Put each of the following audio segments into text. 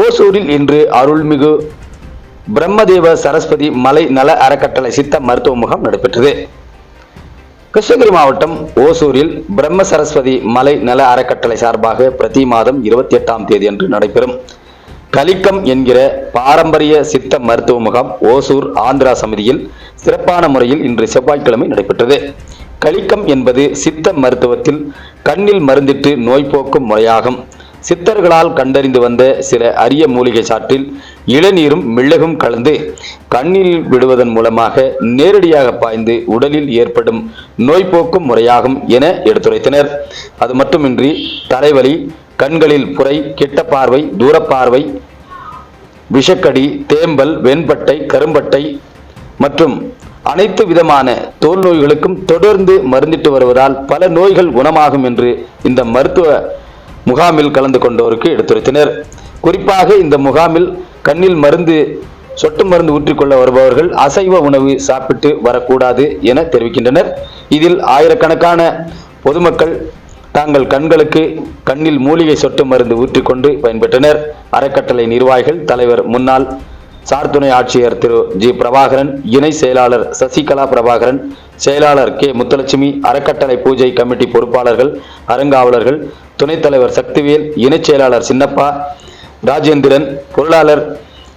ஓசூரில் இன்று அருள்மிகு பிரம்மதேவ சரஸ்வதி மலை நல அறக்கட்டளை சித்த மருத்துவ முகாம் நடைபெற்றது. கிருஷ்ணகிரி மாவட்டம் ஓசூரில் பிரம்ம சரஸ்வதி மலை நல அறக்கட்டளை சார்பாக பிரதி மாதம் இருபத்தி எட்டாம் தேதி அன்று நடைபெறும். கலிக்கம் என்கிற பாரம்பரிய சித்த மருத்துவ முகாம் ஓசூர் ஆந்திரா சமிதியில் சிறப்பான முறையில் இன்று செவ்வாய்க்கிழமை நடைபெற்றது. கலிக்கம் என்பது சித்த மருத்துவத்தில் கண்ணில் மருந்திட்டு நோய் போக்கும் முறையாகும். சித்தர்களால் கண்டறிந்து வந்த சில அரிய மூலிகை சாற்றில் இளநீரும் மிளகும் கலந்து கண்ணில் விடுவதன் மூலமாக நேரடியாக பாய்ந்து உடலில் ஏற்படும் நோய் போக்கும் முறையாகும் என எடுத்துரைத்தனர். அது மட்டுமின்றி தலைவலி கண்களில் புரை கெட்ட பார்வை தூரப்பார்வை விஷக்கடி தேம்பல் வெண்பட்டை கரும்பட்டை மற்றும் அனைத்து விதமான தோல் நோய்களுக்கும் தொடர்ந்து மருந்திட்டு வருவதால் பல நோய்கள் குணமாகும் என்று இந்த மருத்துவ முகாமில் கலந்து கொண்டோருக்கு எடுத்துரைத்தனர். குறிப்பாக இந்த முகாமில் கண்ணில் மருந்து சொட்டு மருந்து ஊற்றிக்கொள்ள வருபவர்கள் அசைவ உணவு சாப்பிட்டு வரக்கூடாது என தெரிவிக்கின்றனர். இதில் ஆயிரக்கணக்கான பொதுமக்கள் தாங்கள் கண்களுக்கு கண்ணில் மூலிகை சொட்டு மருந்து ஊற்றிக்கொண்டு பயன்பெற்றனர். அறக்கட்டளை நிர்வாகிகள் தலைவர் முன்னாள் சார் துணை ஆட்சியர் திரு. ஜி. பிரபாகரன் இணை செயலாளர் சசிகலா பிரபாகரன் செயலாளர் கே. முத்துலட்சுமி அறக்கட்டளை பூஜை கமிட்டி பொறுப்பாளர்கள் அறங்காவலர்கள் துணைத் தலைவர் சக்திவேல் இணைச் செயலாளர் சின்னப்பா ராஜேந்திரன் பொருளாளர்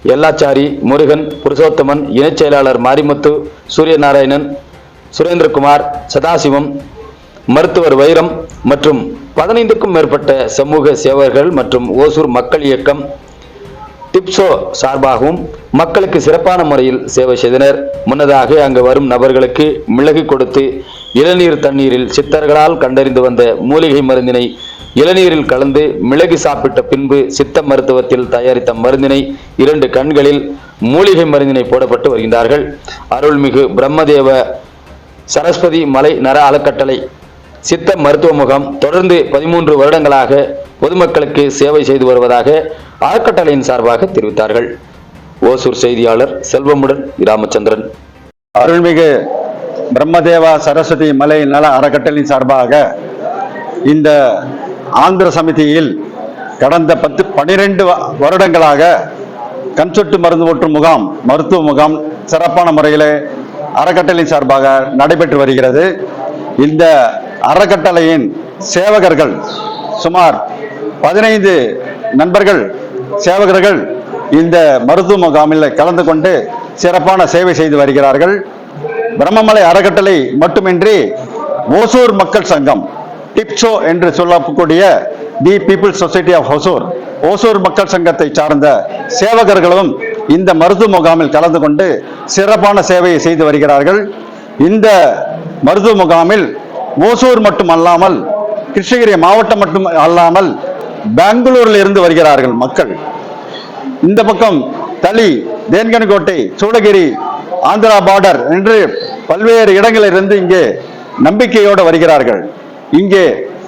எல்லாச்சாரி முருகன் புருஷோத்தமன் இணைச் செயலாளர் மாரிமுத்து சூரியநாராயணன் சுரேந்திரகுமார் சதாசிவம் மருத்துவர் வைரம் மற்றும் பதினைந்துக்கும் மேற்பட்ட சமூக சேவர்கள் மற்றும் ஓசூர் மக்கள் இயக்கம் டிப்ஸோ சார்பாகவும் மக்களுக்கு சிறப்பான முறையில் சேவை செய்தனர். முன்னதாக அங்கு வரும் நபர்களுக்கு மிளகு கொடுத்து இளநீர் தண்ணீரில் சித்தர்களால் கண்டறிந்து வந்த மூலிகை மருந்தினை இளநீரில் கலந்து மிளகு சாப்பிட்ட பின்பு சித்த மருத்துவத்தில் தயாரித்த மருந்தினை இரண்டு கண்களில் மூலிகை மருந்தினை போடப்பட்டு வருகின்றார்கள். அருள்மிகு பிரம்மதேவ சரஸ்வதி மலை நர அறக்கட்டளை சித்த மருத்துவ முகாம் தொடர்ந்து பதிமூன்று வருடங்களாக பொதுமக்களுக்கு சேவை செய்து வருவதாக அறக்கட்டளையின் சார்பாக தெரிவித்தார்கள். ஓசூர் செய்தியாளர் செல்வமுடன் ராமச்சந்திரன் அருள்மிகு பிரம்மதேவா சரஸ்வதி மலை நல அறக்கட்டளின் சார்பாக இந்த ஆந்திர சமிதியில் கடந்த பத்து பனிரெண்டு வருடங்களாக கண் சொட்டு மருந்து ஒற்று முகாம் மருத்துவ முகாம் சிறப்பான முறையில் அறக்கட்டளின் சார்பாக நடைபெற்று வருகிறது. இந்த அறக்கட்டளையின் சேவகர்கள் சுமார் பதினைந்து நண்பர்கள் சேவகர்கள் இந்த மருத்துவ முகாமில் கலந்து கொண்டு சிறப்பான சேவை செய்து வருகிறார்கள். பிரம்மமலை அறக்கட்டளை மட்டுமின்றி ஓசூர் மக்கள் சங்கம் டிப்சோ என்று சொல்லக்கூடிய the people society of Hosur Hosur மக்கள் சங்கத்தை சார்ந்த சேவகர்களும் இந்த மருத்துவ முகாமில் கலந்து கொண்டு சிறப்பான சேவையை செய்து வருகிறார்கள். இந்த மருத்துவ முகாமில் ஓசூர் மட்டும் அல்லாமல் கிருஷ்ணகிரி மாவட்டம் மட்டும் அல்லாமல் பெங்களூரில் இருந்து வருகிறார்கள் மக்கள். இந்த பக்கம் தளி தேன்கன்கோட்டை சூளகிரி ஆந்திரா பார்டர் என்று பல்வேறு இடங்களிலிருந்து இங்கே நம்பிக்கையோடு வருகிறார்கள். இங்கே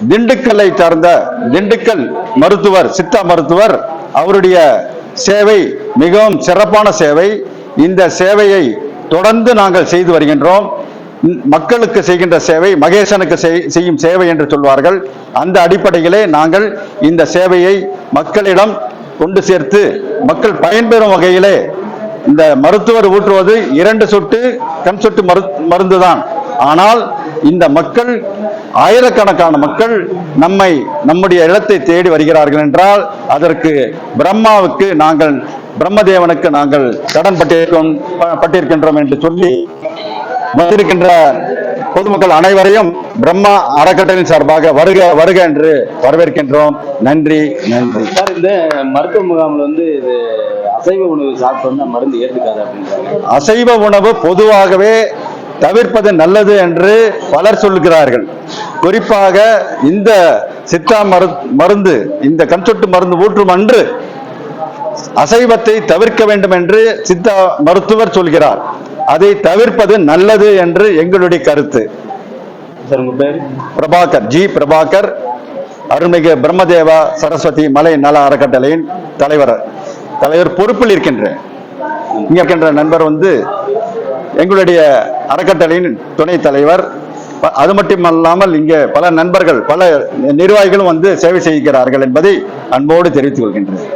திண்டுக்கல்லை சார்ந்த திண்டுக்கல் மருத்துவர் சித்தா மருத்துவர் அவருடைய சேவை மிகவும் சிறப்பான சேவை. இந்த சேவையை தொடர்ந்து நாங்கள் செய்து வருகின்றோம். மக்களுக்கு செய்கின்ற சேவை மகேசனுக்கு செய்- செய்யும் சேவை என்று சொல்வார்கள். அந்த அடிப்படையிலே நாங்கள் இந்த சேவையை மக்களிடம் கொண்டு சேர்த்து மக்கள் பயன்பெறும் வகையிலே இந்த மருத்துவர் ஊற்றுவது இரண்டு சொட்டு கண் சொட்டு மரு மருந்துதான். ஆனால் இந்த மக்கள் ஆயிரக்கணக்கான மக்கள் நம்மை நம்முடைய இடத்தை தேடி வருகிறார்கள் என்றால் அதற்கு பிரம்மாவுக்கு நாங்கள் பிரம்மதேவனுக்கு நாங்கள் கடன் பட்டிருக்கோம் ப- பட்டிருக்கின்றோம் என்று சொல்லி வந்திருக்கின்ற பொதுமக்கள் அனைவரையும் பிரம்மா அறக்கட்டளின் சார்பாக வருக வருக என்று வரவேற்கின்றோம். நன்றி நன்றி. சார் இந்த மருத்துவ முகாமில் வந்து இது அசைவ உணவு சாப்பிட்டோம்னா மருந்து ஏற்றுக்காது அப்படின்றாங்க. அசைவ உணவு பொதுவாகவே தவிர்ப்பது நல்லது என்று பலர் சொல்கிறார்கள். குறிப்பாக இந்த சித்தா மரு மருந்து இந்த கண்சொட்டு மருந்து ஊற்றும் அன்று அசைவத்தை தவிர்க்க வேண்டும் என்று சித்தா மருத்துவர் சொல்கிறார். அதை தவிர்ப்பது நல்லது என்று எங்களுடைய கருத்து. பிரபாகர் ஜி. பிரபாகர் அருள்மிகு பிரம்மதேவா சரஸ்வதி மலை நல அறக்கட்டளையின் தலைவர். தலைவர் பொறுப்பில் இருக்கின்றேன் இங்க இருக்கின்ற நண்பர் வந்து எங்களுடைய அறக்கட்டளையின் துணைத் தலைவர். அது மட்டுமல்லாமல் இங்கே பல நண்பர்கள் பல நிர்வாகிகளும் வந்து சேவை செய்கிறார்கள் என்பதை அன்போடு தெரிவித்துக் கொள்கின்றேன்.